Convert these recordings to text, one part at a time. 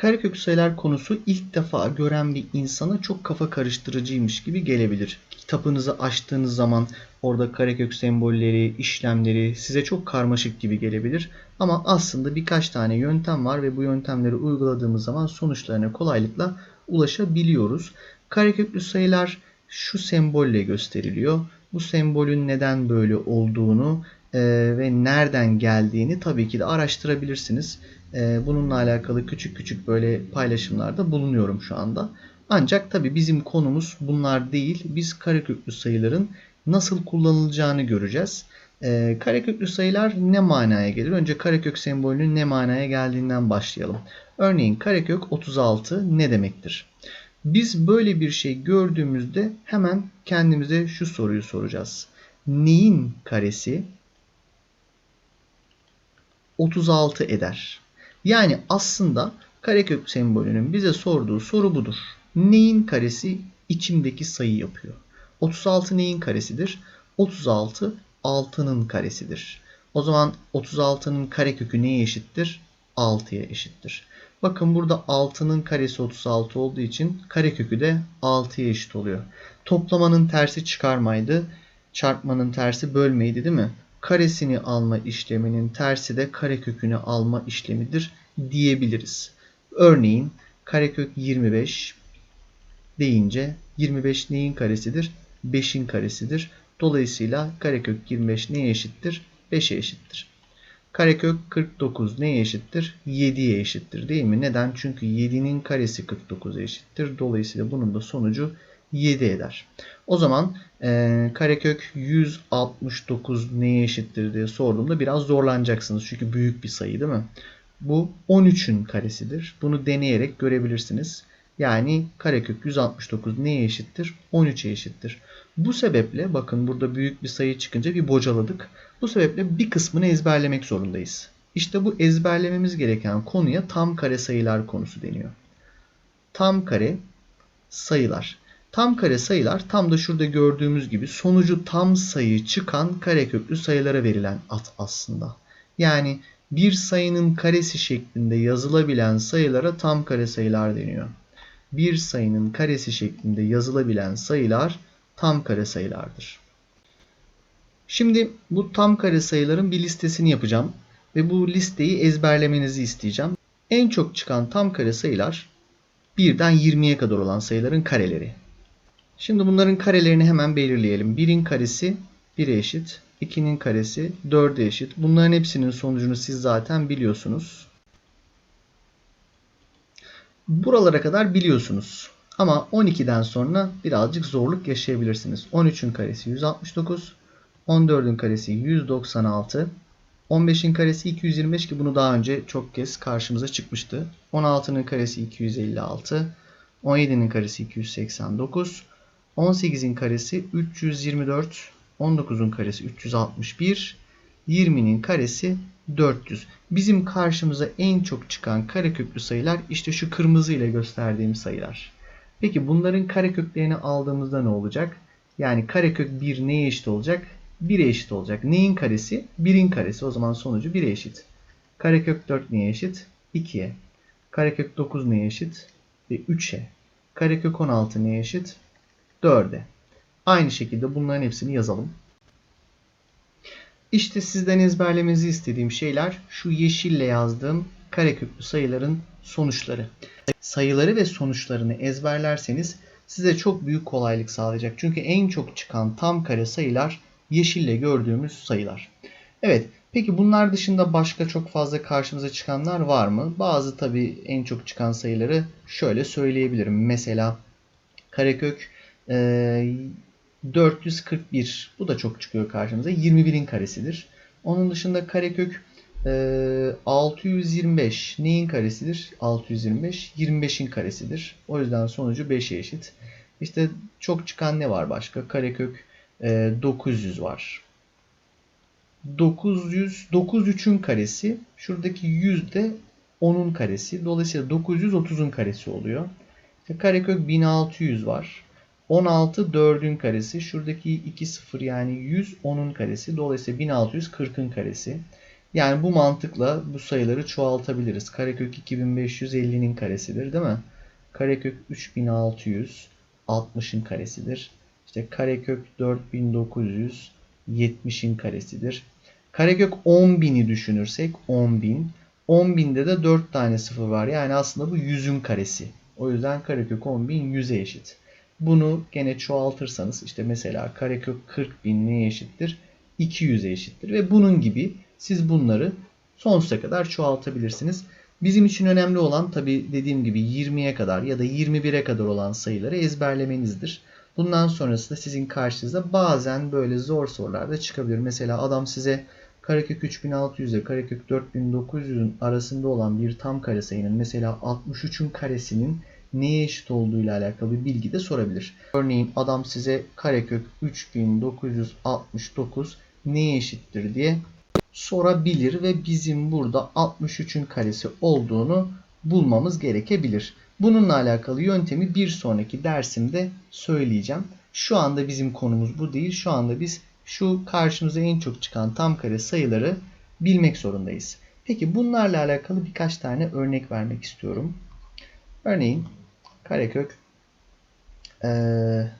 Karekök sayılar konusu ilk defa gören bir insana çok kafa karıştırıcıymış gibi gelebilir. Kitabınızı açtığınız zaman orada karekök sembolleri, işlemleri size çok karmaşık gibi gelebilir. Ama aslında birkaç tane yöntem var ve bu yöntemleri uyguladığımız zaman sonuçlarına kolaylıkla ulaşabiliyoruz. Kareköklü sayılar şu sembolle gösteriliyor. Bu sembolün neden böyle olduğunu ve nereden geldiğini tabii ki de araştırabilirsiniz. E, bununla alakalı küçük küçük böyle paylaşımlarda bulunuyorum şu anda. Ancak tabii bizim konumuz bunlar değil. Biz kareköklü sayıların nasıl kullanılacağını göreceğiz. E, kareköklü sayılar ne manaya gelir? Önce karekök sembolünün ne manaya geldiğinden başlayalım. Örneğin karekök 36 ne demektir? Biz böyle bir şey gördüğümüzde hemen kendimize şu soruyu soracağız. Neyin karesi 36 eder? Yani aslında karekök sembolünün bize sorduğu soru budur. Neyin karesi içimdeki sayı yapıyor? 36 neyin karesidir? 36 6'nın karesidir. O zaman 36'nın karekökü neye eşittir? 6'ya eşittir. Bakın burada 6'nın karesi 36 olduğu için karekökü de 6'ya eşit oluyor. Toplamanın tersi çıkarmaydı. Çarpmanın tersi bölmeydi değil mi? Karesini alma işleminin tersi de karekökünü alma işlemidir diyebiliriz. Örneğin karekök 25 deyince 25 neyin karesidir? 5'in karesidir. Dolayısıyla karekök 25 neye eşittir? 5'e eşittir. Karekök 49 neye eşittir? 7'ye eşittir değil mi? Neden? Çünkü 7'nin karesi 49'a eşittir. Dolayısıyla bunun da sonucu 7 eder. O zaman e, karekök 169 neye eşittir diye sorduğumda biraz zorlanacaksınız. Çünkü büyük bir sayı değil mi? Bu 13'ün karesidir. Bunu deneyerek görebilirsiniz. Yani karekök 169 neye eşittir? 13'e eşittir. Bu sebeple bakın burada büyük bir sayı çıkınca bir bocaladık. Bu sebeple bir kısmını ezberlemek zorundayız. İşte bu ezberlememiz gereken konuya tam kare sayılar konusu deniyor. Tam kare sayılar. Tam kare sayılar tam da şurada gördüğümüz gibi sonucu tam sayı çıkan kareköklü sayılara verilen ad aslında. Yani bir sayının karesi şeklinde yazılabilen sayılara tam kare sayılar deniyor. Bir sayının karesi şeklinde yazılabilen sayılar tam kare sayılardır. Şimdi bu tam kare sayıların bir listesini yapacağım ve bu listeyi ezberlemenizi isteyeceğim. En çok çıkan tam kare sayılar 1'den 20'ye kadar olan sayıların kareleri. Şimdi bunların karelerini hemen belirleyelim. 1'in karesi 1'e eşit. 2'nin karesi 4'e eşit. Bunların hepsinin sonucunu siz zaten biliyorsunuz. Buralara kadar biliyorsunuz. Ama 12'den sonra birazcık zorluk yaşayabilirsiniz. 13'ün karesi 169, 14'ün karesi 196, 15'in karesi 225 ki bunu daha önce çok kez karşımıza çıkmıştı. 16'nın karesi 256, 17'nin karesi 289, 18'in karesi 324, 19'un karesi 361, 20'nin karesi 400. Bizim karşımıza en çok çıkan kareköklü sayılar işte şu kırmızı ile gösterdiğim sayılar. Peki bunların kareköklerini aldığımızda ne olacak? Yani karekök 1 neye eşit olacak? 1'e eşit olacak. Neyin karesi? 1'in karesi. O zaman sonucu 1'e eşit. Karekök 4 neye eşit? 2'ye. Karekök 9 neye eşit? 3'e. Karekök 16 neye eşit? 4'e. Aynı şekilde bunların hepsini yazalım. İşte sizden ezberlemenizi istediğim şeyler şu yeşille yazdığım kareköklü sayıların sonuçları. Sayıları ve sonuçlarını ezberlerseniz size çok büyük kolaylık sağlayacak. Çünkü en çok çıkan tam kare sayılar yeşille gördüğümüz sayılar. Evet, peki bunlar dışında başka çok fazla karşımıza çıkanlar var mı? Bazı tabii en çok çıkan sayıları şöyle söyleyebilirim. Mesela karekök 441 bu da çok çıkıyor karşımıza. 21'in karesidir. Onun dışında karekök e, 625 neyin karesidir? 625 25'in karesidir. O yüzden sonucu 5'e eşit. İşte çok çıkan ne var başka? Karekök e, 900 var. 900 93'ün karesi. Şuradaki 100 de 10'un karesi. Dolayısıyla 930'un karesi oluyor. İşte karekök 1600 var. 16 4'ün karesi. Şuradaki 2 0 yani 100 10'un karesi. Dolayısıyla 1640'ın karesi. Yani bu mantıkla bu sayıları çoğaltabiliriz. Karekök 2550'nin karesidir değil mi? Karekök 3600 60'ın karesidir. İşte karekök 4970'in karesidir. Karekök 10.000'i düşünürsek 10.000. 10.000'de de 4 tane sıfır var. Yani aslında bu 100'ün karesi. O yüzden karekök 10.000 100'e eşit. Bunu gene çoğaltırsanız işte mesela karekök 40.000 neye eşittir? 200'e eşittir. Ve bunun gibi siz bunları sonsuza kadar çoğaltabilirsiniz. Bizim için önemli olan tabi dediğim gibi 20'ye kadar ya da 21'e kadar olan sayıları ezberlemenizdir. Bundan sonrasında sizin karşınıza bazen böyle zor sorular da çıkabilir. Mesela adam size karekök 3600 ile karekök 4900'ün arasında olan bir tam kare sayının mesela 63'ün karesinin neye eşit olduğu ile alakalı bir bilgi de sorabilir. Örneğin adam size karekök 3969 neye eşittir diye sorabilir ve bizim burada 63'ün karesi olduğunu bulmamız gerekebilir. Bununla alakalı yöntemi bir sonraki dersimde söyleyeceğim. Şu anda bizim konumuz bu değil. Şu anda biz şu karşımıza en çok çıkan tam kare sayıları bilmek zorundayız. Peki bunlarla alakalı birkaç tane örnek vermek istiyorum. Örneğin karekök ee,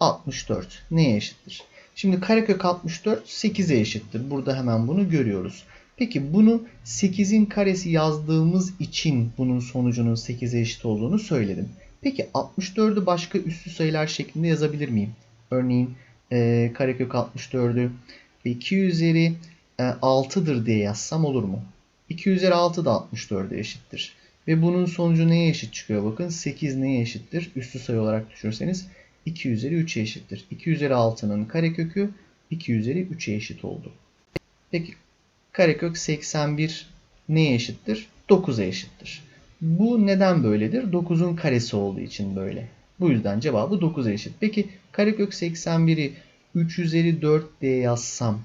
64 neye eşittir? Şimdi karekök 64 8'e eşittir. Burada hemen bunu görüyoruz. Peki bunu 8'in karesi yazdığımız için bunun sonucunun 8'e eşit olduğunu söyledim. Peki 64'ü başka üstü sayılar şeklinde yazabilir miyim? Örneğin e, karekök 64'ü 2 üzeri e, 6'dır diye yazsam olur mu? 2 üzeri 6 da 64'e eşittir. Ve bunun sonucu neye eşit çıkıyor? Bakın 8 neye eşittir? Üstü sayı olarak düşünürseniz 2 üzeri 3'e eşittir. 2 üzeri 6'nın karekökü 2 üzeri 3'e eşit oldu. Peki karekök 81 neye eşittir? 9'a eşittir. Bu neden böyledir? 9'un karesi olduğu için böyle. Bu yüzden cevabı 9'a eşit. Peki karekök 81'i 3 üzeri 4 diye yazsam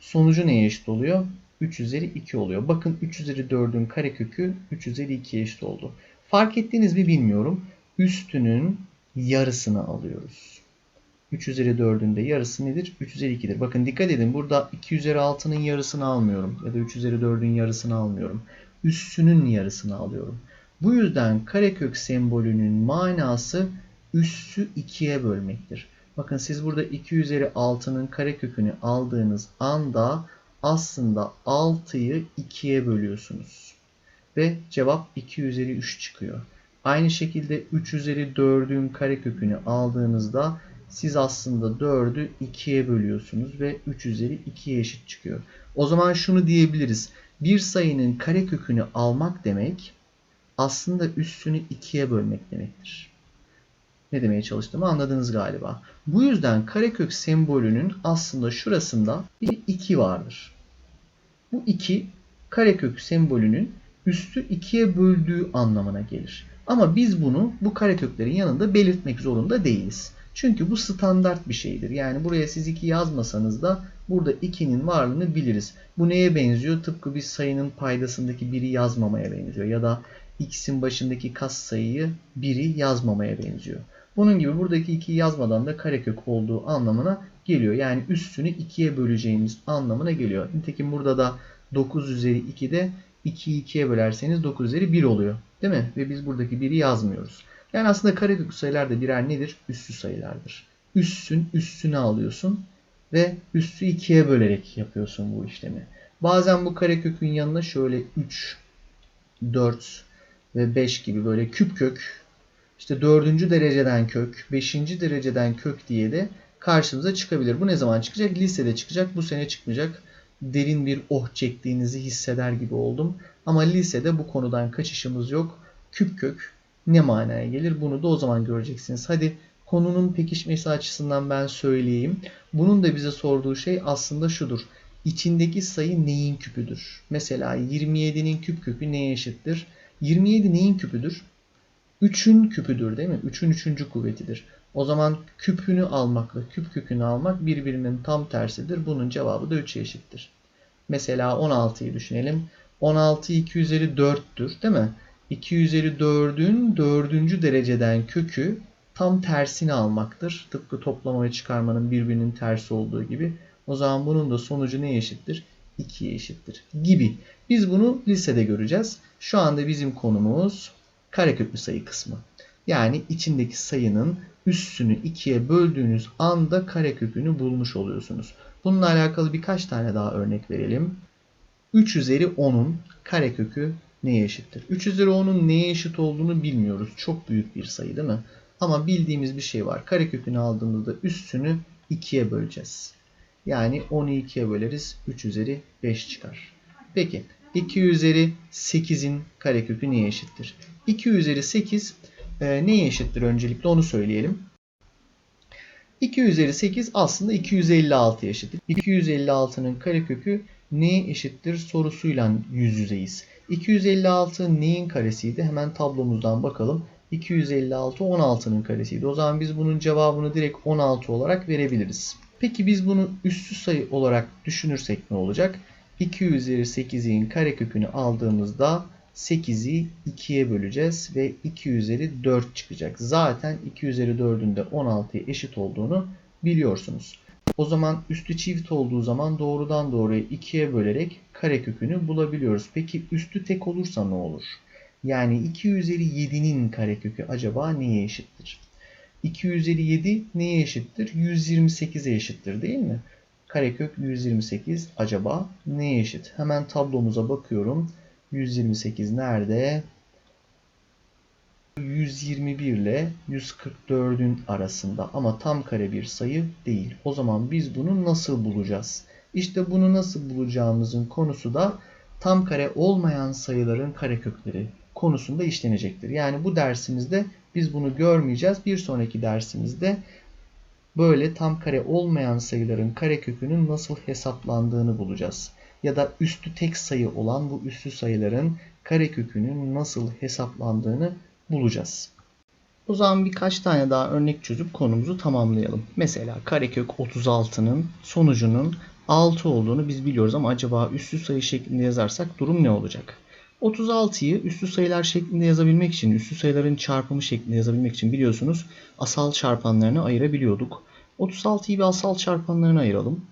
sonucu neye eşit oluyor? 3 üzeri 2 oluyor. Bakın 3 üzeri 4'ün karekökü 3 üzeri 2'ye eşit oldu. Fark ettiniz mi bilmiyorum. Üstünün yarısını alıyoruz. 3 üzeri 4'ün de yarısı nedir? 3 üzeri 2'dir. Bakın dikkat edin burada 2 üzeri 6'nın yarısını almıyorum. Ya da 3 üzeri 4'ün yarısını almıyorum. Üssünün yarısını alıyorum. Bu yüzden karekök sembolünün manası üssü 2'ye bölmektir. Bakın siz burada 2 üzeri 6'nın karekökünü aldığınız anda aslında 6'yı 2'ye bölüyorsunuz. Ve cevap 2 üzeri 3 çıkıyor. Aynı şekilde 3 üzeri 4'ün karekökünü aldığınızda siz aslında 4'ü 2'ye bölüyorsunuz ve 3 üzeri 2'ye eşit çıkıyor. O zaman şunu diyebiliriz. Bir sayının karekökünü almak demek aslında üssünü 2'ye bölmek demektir. Ne demeye çalıştığımı anladınız galiba. Bu yüzden karekök sembolünün aslında şurasında bir 2 vardır. Bu 2 karekök sembolünün üstü 2'ye böldüğü anlamına gelir. Ama biz bunu bu kareköklerin yanında belirtmek zorunda değiliz. Çünkü bu standart bir şeydir. Yani buraya siz 2 yazmasanız da burada 2'nin varlığını biliriz. Bu neye benziyor? Tıpkı bir sayının paydasındaki biri yazmamaya benziyor. Ya da x'in başındaki kas sayıyı biri yazmamaya benziyor. Bunun gibi buradaki 2'yi yazmadan da karekök olduğu anlamına geliyor. Yani üstünü 2'ye böleceğimiz anlamına geliyor. Nitekim burada da 9 üzeri 2'de 2'yi 2'ye bölerseniz 9 üzeri 1 oluyor. Değil mi? Ve biz buradaki 1'i yazmıyoruz. Yani aslında kareköklü sayılar da birer nedir? Üssü sayılardır. Üssün üstünü alıyorsun ve üssü 2'ye bölerek yapıyorsun bu işlemi. Bazen bu karekökün yanına şöyle 3, 4 ve 5 gibi böyle küp kök, işte 4. dereceden kök, 5. dereceden kök diye de karşımıza çıkabilir. Bu ne zaman çıkacak? Lisede çıkacak. Bu sene çıkmayacak. Derin bir oh çektiğinizi hisseder gibi oldum. Ama lisede bu konudan kaçışımız yok. Küp kök ne manaya gelir? Bunu da o zaman göreceksiniz. Hadi konunun pekişmesi açısından ben söyleyeyim. Bunun da bize sorduğu şey aslında şudur. İçindeki sayı neyin küpüdür? Mesela 27'nin küp kökü neye eşittir? 27 neyin küpüdür? 3'ün küpüdür değil mi? 3'ün 3. kuvvetidir. O zaman küpünü almakla küp kökünü almak birbirinin tam tersidir. Bunun cevabı da 3'e eşittir. Mesela 16'yı düşünelim. 16 2 üzeri 4'tür değil mi? 2 üzeri 4'ün 4. dereceden kökü tam tersini almaktır. Tıpkı toplama ve çıkarmanın birbirinin tersi olduğu gibi. O zaman bunun da sonucu neye eşittir? 2'ye eşittir gibi. Biz bunu lisede göreceğiz. Şu anda bizim konumuz kareköklü sayı kısmı. Yani içindeki sayının üssünü 2'ye böldüğünüz anda karekökünü bulmuş oluyorsunuz. Bununla alakalı birkaç tane daha örnek verelim. 3 üzeri 10'un karekökü neye eşittir? 3 üzeri 10'un neye eşit olduğunu bilmiyoruz. Çok büyük bir sayı değil mi? Ama bildiğimiz bir şey var. Karekökünü aldığımızda üssünü 2'ye böleceğiz. Yani 10'u 2'ye böleriz. 3 üzeri 5 çıkar. Peki 2 üzeri 8'in karekökü neye eşittir? 2 üzeri 8 e, neye eşittir öncelikle onu söyleyelim. 2 üzeri 8 aslında 256'ya eşittir. 256'nın karekökü neye eşittir sorusuyla yüz yüzeyiz. 256 neyin karesiydi? Hemen tablomuzdan bakalım. 256 16'nın karesiydi. O zaman biz bunun cevabını direkt 16 olarak verebiliriz. Peki biz bunu üssü sayı olarak düşünürsek ne olacak? 2 üzeri 8'in karekökünü aldığımızda 8'i 2'ye böleceğiz ve 2 üzeri 4 çıkacak. Zaten 2 üzeri 4'ün de 16'ya eşit olduğunu biliyorsunuz. O zaman üstü çift olduğu zaman doğrudan doğruya 2'ye bölerek karekökünü bulabiliyoruz. Peki üstü tek olursa ne olur? Yani 2 üzeri 7'nin karekökü acaba neye eşittir? 2 üzeri 7 neye eşittir? 128'e eşittir değil mi? Karekök 128 acaba neye eşit? Hemen tablomuza bakıyorum. 128 nerede? 121 ile 144'ün arasında ama tam kare bir sayı değil. O zaman biz bunu nasıl bulacağız? İşte bunu nasıl bulacağımızın konusu da tam kare olmayan sayıların karekökleri konusunda işlenecektir. Yani bu dersimizde biz bunu görmeyeceğiz. Bir sonraki dersimizde böyle tam kare olmayan sayıların karekökünün nasıl hesaplandığını bulacağız. Ya da üstü tek sayı olan bu üstü sayıların karekökünün nasıl hesaplandığını bulacağız. O zaman birkaç tane daha örnek çözüp konumuzu tamamlayalım. Mesela karekök 36'nın sonucunun 6 olduğunu biz biliyoruz ama acaba üstü sayı şeklinde yazarsak durum ne olacak? 36'yı üstü sayılar şeklinde yazabilmek için, üstü sayıların çarpımı şeklinde yazabilmek için biliyorsunuz asal çarpanlarını ayırabiliyorduk. 36'yı bir asal çarpanlarına ayıralım.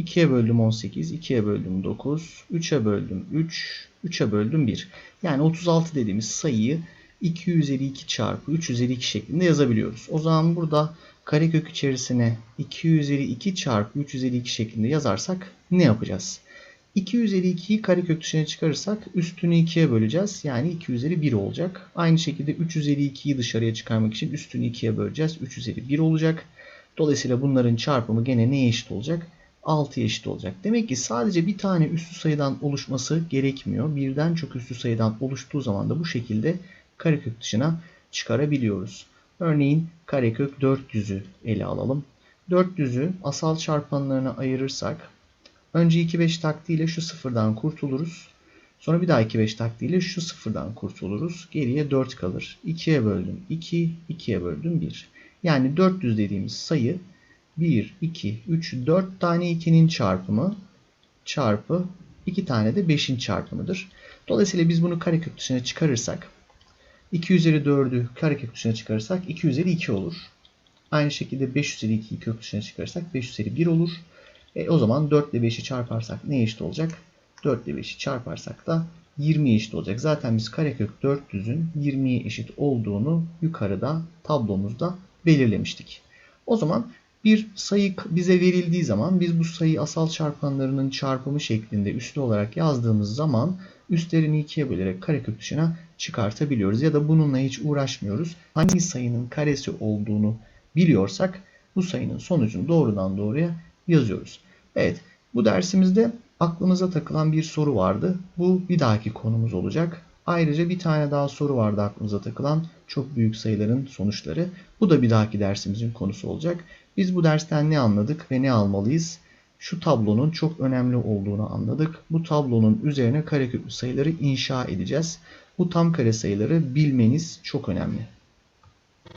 2'ye böldüm 18, 2'ye böldüm 9, 3'e böldüm 3, 3'e böldüm 1. Yani 36 dediğimiz sayıyı 2 üzeri 2 çarpı 3 üzeri 2 şeklinde yazabiliyoruz. O zaman burada karekök içerisine 2 üzeri 2 çarpı 3 üzeri 2 şeklinde yazarsak ne yapacağız? 2 üzeri 2'yi karekök dışına çıkarırsak üstünü 2'ye böleceğiz. Yani 2 üzeri 1 olacak. Aynı şekilde 3 üzeri 2'yi dışarıya çıkarmak için üstünü 2'ye böleceğiz. 3 üzeri 1 olacak. Dolayısıyla bunların çarpımı gene neye eşit olacak? 6'ya eşit olacak. Demek ki sadece bir tane üstü sayıdan oluşması gerekmiyor. Birden çok üstü sayıdan oluştuğu zaman da bu şekilde karekök dışına çıkarabiliyoruz. Örneğin karekök 400'ü ele alalım. 400'ü asal çarpanlarına ayırırsak önce 2-5 taktiğiyle şu sıfırdan kurtuluruz. Sonra bir daha 2-5 taktiğiyle şu sıfırdan kurtuluruz. Geriye 4 kalır. 2'ye böldüm 2, 2'ye böldüm 1. Yani 400 dediğimiz sayı 1, 2, 3, 4 tane 2'nin çarpımı çarpı 2 tane de 5'in çarpımıdır. Dolayısıyla biz bunu karekök dışına çıkarırsak 2 üzeri 4'ü karekök dışına çıkarırsak 2 üzeri 2 olur. Aynı şekilde 5 üzeri 2'yi kök dışına çıkarırsak 5 üzeri 1 olur. E, o zaman 4 ile 5'i çarparsak ne eşit olacak? 4 ile 5'i çarparsak da 20'ye eşit olacak. Zaten biz karekök 400'ün 20'ye eşit olduğunu yukarıda tablomuzda belirlemiştik. O zaman bir sayı bize verildiği zaman biz bu sayı asal çarpanlarının çarpımı şeklinde üslü olarak yazdığımız zaman üstlerini ikiye bölerek karekök dışına çıkartabiliyoruz. Ya da bununla hiç uğraşmıyoruz. Hangi sayının karesi olduğunu biliyorsak bu sayının sonucunu doğrudan doğruya yazıyoruz. Evet bu dersimizde aklımıza takılan bir soru vardı. Bu bir dahaki konumuz olacak. Ayrıca bir tane daha soru vardı aklımıza takılan çok büyük sayıların sonuçları. Bu da bir dahaki dersimizin konusu olacak. Biz bu dersten ne anladık ve ne almalıyız? Şu tablonun çok önemli olduğunu anladık. Bu tablonun üzerine kareköklü sayıları inşa edeceğiz. Bu tam kare sayıları bilmeniz çok önemli.